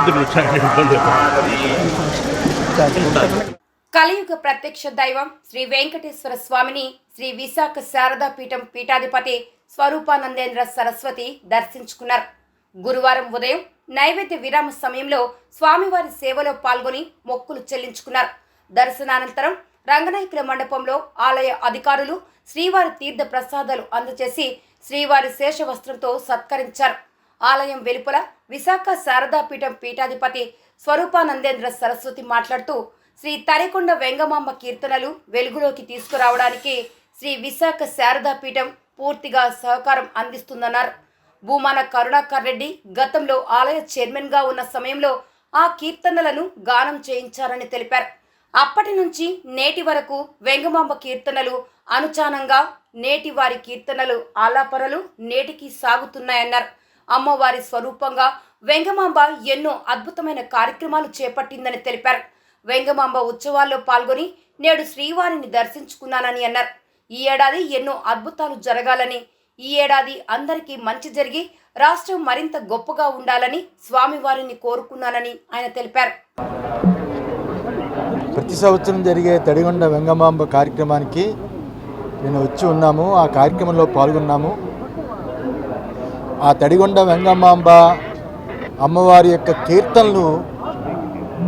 యాత్రికులు వచ్చారు ఇబ్బంది కలియుగ ప్రత్యక్ష దైవం శ్రీ వెంకటేశ్వర స్వామిని శ్రీ విశాఖ శారదా పీఠం పీఠాధిపతి స్వరూపానందేంద్ర సరస్వతి దర్శించుకున్నారు. గురువారం ఉదయం నైవేద్య విరామ సమయంలో స్వామివారి సేవలో పాల్గొని మొక్కులు చెల్లించుకున్నారు. దర్శనానంతరం రంగనాయకుల మండపంలో ఆలయ అధికారులు శ్రీవారి తీర్థ ప్రసాదాలు అందజేసి శ్రీవారి శేషవస్త్రంతో సత్కరించారు. ఆలయం వెలుపల విశాఖ శారదాపీఠం పీఠాధిపతి స్వరూపానందేంద్ర సరస్వతి మాట్లాడుతూ శ్రీ తరికొండ వెంగమాంబ కీర్తనలు వెలుగులోకి తీసుకురావడానికి శ్రీ విశాఖ శారదాపీఠం పూర్తిగా సహకారం అందిస్తుందన్నారు. భూమాన కరుణాకర్ రెడ్డి గతంలో ఆలయ చైర్మన్గా ఉన్న సమయంలో ఆ కీర్తనలను గానం చేయించారని తెలిపారు. అప్పటి నుంచి నేటి వరకు వెంగమాంబ కీర్తనలు అనుచానంగా నేటి వారి కీర్తనలు ఆలాపనలు నేటికి సాగుతున్నాయన్నారు. అమ్మవారి స్వరూపంగా వెంగమాంబ ఎన్నో అద్భుతమైన కార్యక్రమాలు చేపట్టిందని తెలిపారు. వెంగమాంబ ఉత్సవాల్లో పాల్గొని నేడు శ్రీవారిని దర్శించుకున్నానని అన్నారు. ఈ ఏడాది ఎన్నో అద్భుతాలు జరగాలని ఈ ఏడాది అందరికీ మంచి జరిగి రాష్ట్రం మరింత గొప్పగా ఉండాలని స్వామివారిని కోరుకున్నానని ఆయన తెలిపారు. ప్రతి సంవత్సరం జరిగే తడిగొండ వెంగమాంబ కార్యక్రమానికి నేను వచ్చి ఉన్నాము. ఆ కార్యక్రమంలో పాల్గొన్నాము. ఆ తడిగొండ వెంగమాంబ అమ్మవారి యొక్క కీర్తనలు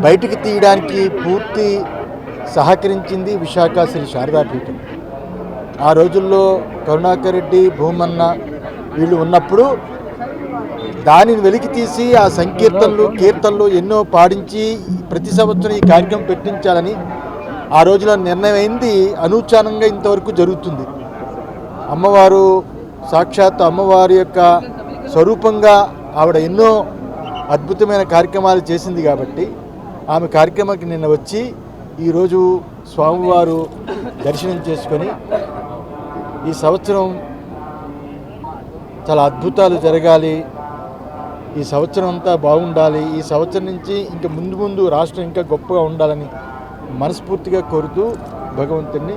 బయటికి తీయడానికి పూర్తి సహకరించింది విశాఖ శ్రీ శారదాపీఠం. ఆ రోజుల్లో కరుణాకర్ రెడ్డి భూమన్న వీళ్ళు ఉన్నప్పుడు దానిని వెలికి తీసి ఆ సంకీర్తనలు కీర్తనలు ఎన్నో పాడించి ప్రతి సంవత్సరం ఈ కార్యక్రమం పెట్టించాలని ఆ రోజులో నిర్ణయం అయింది అనూచానంగా ఇంతవరకు జరుగుతుంది. అమ్మవారు సాక్షాత్ అమ్మవారి యొక్క స్వరూపంగా ఆవిడ ఎన్నో అద్భుతమైన కార్యక్రమాలు చేసింది కాబట్టి ఆమె కార్యక్రమానికి నిన్న వచ్చి ఈరోజు స్వామివారు దర్శనం చేసుకొని ఈ సంవత్సరం చాలా అద్భుతాలు జరగాలి. ఈ సంవత్సరం అంతా బాగుండాలి. ఈ సంవత్సరం నుంచి ఇంకా ముందు ముందు రాష్ట్రం ఇంకా గొప్పగా ఉండాలని మనస్ఫూర్తిగా కోరుతూ భగవంతుడిని